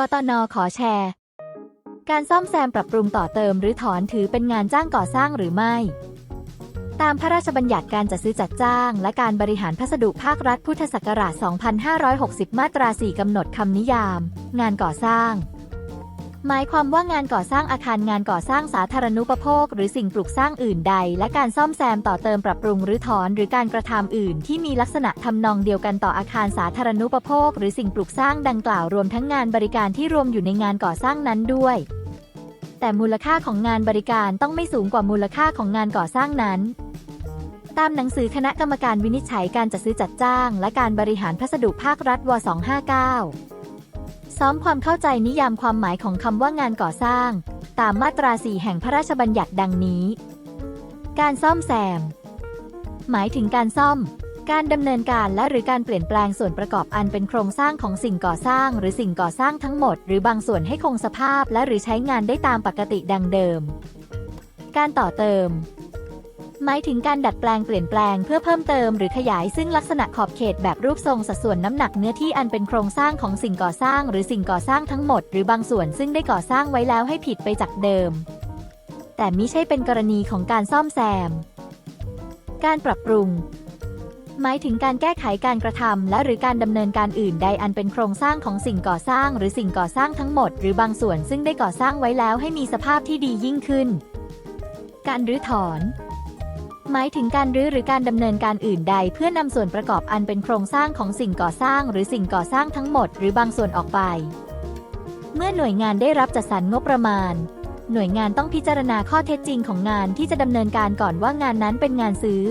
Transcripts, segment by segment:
กตนขอแชร์ การซ่อมแซมปรับปรุงต่อเติมหรือถอนถือเป็นงานจ้างก่อสร้างหรือไม่ ตามพระราชบัญญัติการจัดซื้อจัดจ้าง และการบริหารพัสดุภาครัฐพุทธศักราช 2560 มาตรา 4 กำหนดคำนิยาม งานก่อสร้าง หมายความว่างานก่อสร้างอาคารงานก่อสร้างสาธารณูปโภค หรือสิ่งปลูกสร้างอื่นใด และการซ่อมแซมต่อเติมปรับปรุงหรือถอนหรือการกระทำอื่น ที่มีลักษณะทำนองเดียวกันต่ออาคารสาธารณูปโภค หรือสิ่งปลูกสร้างดังกล่าวรวมทั้งงานบริการที่รวมอยู่ในงานก่อสร้างนั้นด้วย แต่มูลค่าของงานบริการต้องไม่สูงกว่ามูลค่าของงานก่อสร้างนั้นตามหนังสือคณะกรรมการวินิจฉัยการจัดซื้อจัดจ้าง และการบริหารพัสดุภาครัฐว 259 ซ้อมความเข้าใจนิยามความหมายของคำว่างานก่อสร้าง ตามมาตรา4แห่งพระราชบัญญัติดังนี้ การซ่อมแซม หมายถึงการซ่อม การดำเนินการและหรือการเปลี่ยนแปลงส่วนประกอบอันเป็นโครงสร้างของสิ่งก่อสร้าง หรือสิ่งก่อสร้างทั้งหมด หรือบางส่วนให้คงสภาพและหรือใช้งานได้ตามปกติดังเดิม การต่อเติม หมายถึงการดัดแปลงเปลี่ยนแปลงเพื่อเพิ่มเติมหรือขยายซึ่งลักษณะขอบเขตแบบรูปทรงสัดส่วนน้ำหนักเนื้อที่อันเป็นโครงสร้างของสิ่งก่อสร้าง หรือสิ่งก่อสร้างทั้งหมดหรือบางส่วนซึ่งได้ก่อสร้างไว้แล้วให้ผิดไปจากเดิม แต่มิใช่เป็นกรณีของการซ่อมแซม การปรับปรุงหมายถึงการแก้ไขการกระทำและหรือการดำเนินการอื่นใดอันเป็นโครงสร้างของสิ่งก่อสร้าง หรือสิ่งก่อสร้างทั้งหมด หรือบางส่วนซึ่งได้ก่อสร้างไว้แล้วให้มีสภาพที่ดียิ่งขึ้น การรื้อถอน หมายถึงการรื้อหรือการดำเนินการอื่นใด เพื่อนำส่วนประกอบอันเป็นโครงสร้างของสิ่งก่อสร้าง หรือสิ่งก่อสร้างทั้งหมด หรือบางส่วนออกไป เมื่อหน่วยงานได้รับจัดสรรงบประมาณ หน่วยงานต้องพิจารณาข้อเท็จจริงของงานที่จะดำเนินการก่อนว่างานนั้นเป็นงานซื้อ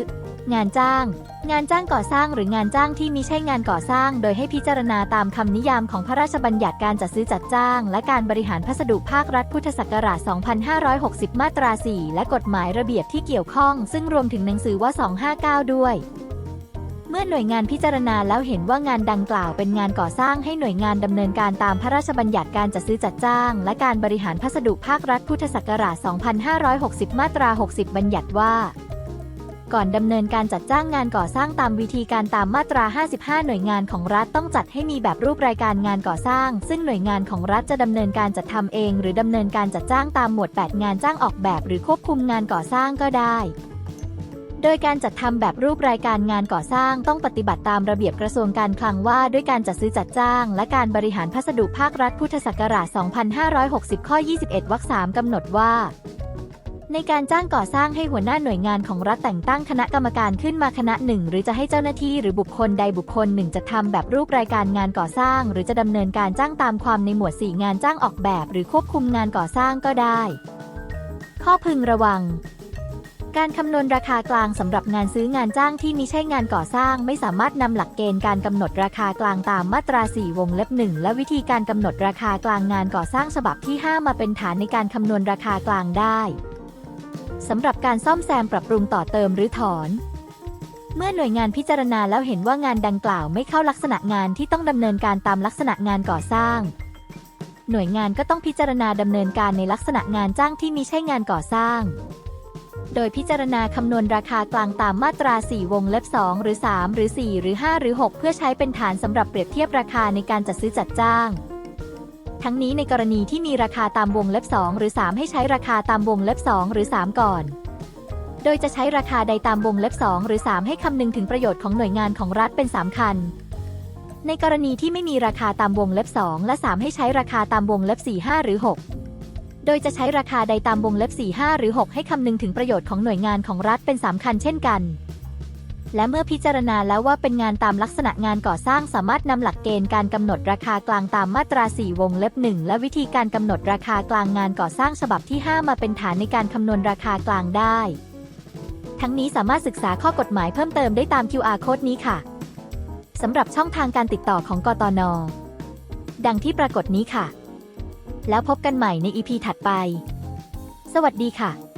งานจ้าง งานจ้างก่อสร้างหรืองานจ้างที่มิใช่งานก่อสร้าง โดยให้พิจารณาตามคำนิยามของพระราชบัญญัติการจัดซื้อจัดจ้าง และการบริหารพัสดุภาครัฐพุทธศักราช 2560 มาตรา 4 และกฎหมายระเบียบที่เกี่ยวข้อง ซึ่งรวมถึงหนังสือว่า 259 ด้วยเมื่อหน่วยงานพิจารณาแล้วเห็นว่างานดังกล่าวเป็นงานก่อสร้างให้หน่วยงานดำเนินการตามพระราชบัญญัติการจัดซื้อจัดจ้าง และการบริหารพัสดุภาครัฐพุทธศักราช 2560 มาตรา 60 บัญญัติว่า ก่อนดำเนินการจัดจ้างงานก่อสร้างตามวิธีการตามมาตรา 55 หน่วยงานของรัฐต้องจัดให้มีแบบรูปรายการงานก่อสร้าง ซึ่งหน่วยงานของรัฐจะดำเนินการจัดทำเอง หรือดำเนินการจัดจ้างตามหมวด 8 งานจ้างออกแบบ หรือควบคุมงานก่อสร้างก็ได้โดยการจัดทำแบบรูปรายการงานก่อสร้างต้องปฏิบัติตามระเบียบกระทรวงการคลังว่าด้วยการจัดซื้อจัดจ้าง และการบริหารพัสดุภาครัฐพุทธศักราช 2560 ข้อ 21 วรรค 3 กำหนดว่า ในการจ้างก่อสร้างให้หัวหน้าหน่วยงานของรัฐแต่งตั้งคณะกรรมการขึ้นมาคณะหนึ่งหรือจะให้เจ้าหน้าที่หรือบุคคลใดบุคคลหนึ่งจะทำแบบรูปรายการงานก่อสร้าง หรือจะดำเนินการจ้างตามความในหมวด 4 งานจ้างออกแบบ หรือควบคุมงานก่อสร้างก็ได้ ข้อพึงระวังการคำนวณราคากลางสำหรับงานซื้องานจ้างที่มิใช่งานก่อสร้าง ไม่สามารถนำหลักเกณฑ์การกำหนดราคากลางตามมาตรา 4 วงเล็บหนึ่งและวิธีการกำหนดราคากลางงานก่อสร้างฉบับที่ 5 มาเป็นฐานในการคำนวณราคากลางได้ สำหรับการซ่อมแซมปรับปรุงต่อเติมหรือถอน เมื่อหน่วยงานพิจารณาแล้วเห็นว่างานดังกล่าวไม่เข้าลักษณะงานที่ต้องดำเนินการตามลักษณะงานก่อสร้าง หน่วยงานก็ต้องพิจารณาดำเนินการในลักษณะงานจ้างที่มิใช่งานก่อสร้าง โดยพิจารณาคำนวณราคากลางตามมาตรา 4 วงเล็บ 2 หรือ 3 หรือ 4 หรือ 5 หรือ 6 เพื่อใช้เป็นฐานสำหรับเปรียบเทียบราคาในการจัดซื้อจัดจ้าง ทั้งนี้ในกรณีที่มีราคาตามวงเล็บ 2 หรือ 3 ให้ใช้ราคาตามวงเล็บ 2 หรือ 3 ก่อน โดยจะใช้ราคาใดตามวงเล็บ 2 หรือ 3 ให้คำนึงถึงประโยชน์ของหน่วยงานของรัฐเป็นสำคัญ ในกรณีที่ไม่มีราคาตามวงเล็บ 2 และ 3 ให้ใช้ราคาตามวงเล็บ 4 5 หรือ 6 โดยจะใช้ราคาใดตามวงเล็บ 4 5 หรือ 6 ให้คำนึงถึงประโยชน์ของหน่วยงานของรัฐเป็นสำคัญเช่นกัน และเมื่อพิจารณาแล้วว่าเป็นงานตามลักษณะงานก่อสร้างสามารถนำหลักเกณฑ์การกำหนดราคากลางตามมาตรา 4 วงเล็บ 1 และวิธีการกำหนดราคากลางงานก่อสร้างฉบับที่ 5 มาเป็นฐานในการคำนวณราคากลางได้ ทั้งนี้สามารถศึกษาข้อกฎหมายเพิ่มเติมได้ตาม QR code นี้ค่ะสำหรับช่องทางการติดต่อของกตน ดังที่ปรากฏนี้ค่ะ แล้วพบกันใหม่ใน EP ถัดไป สวัสดีค่ะ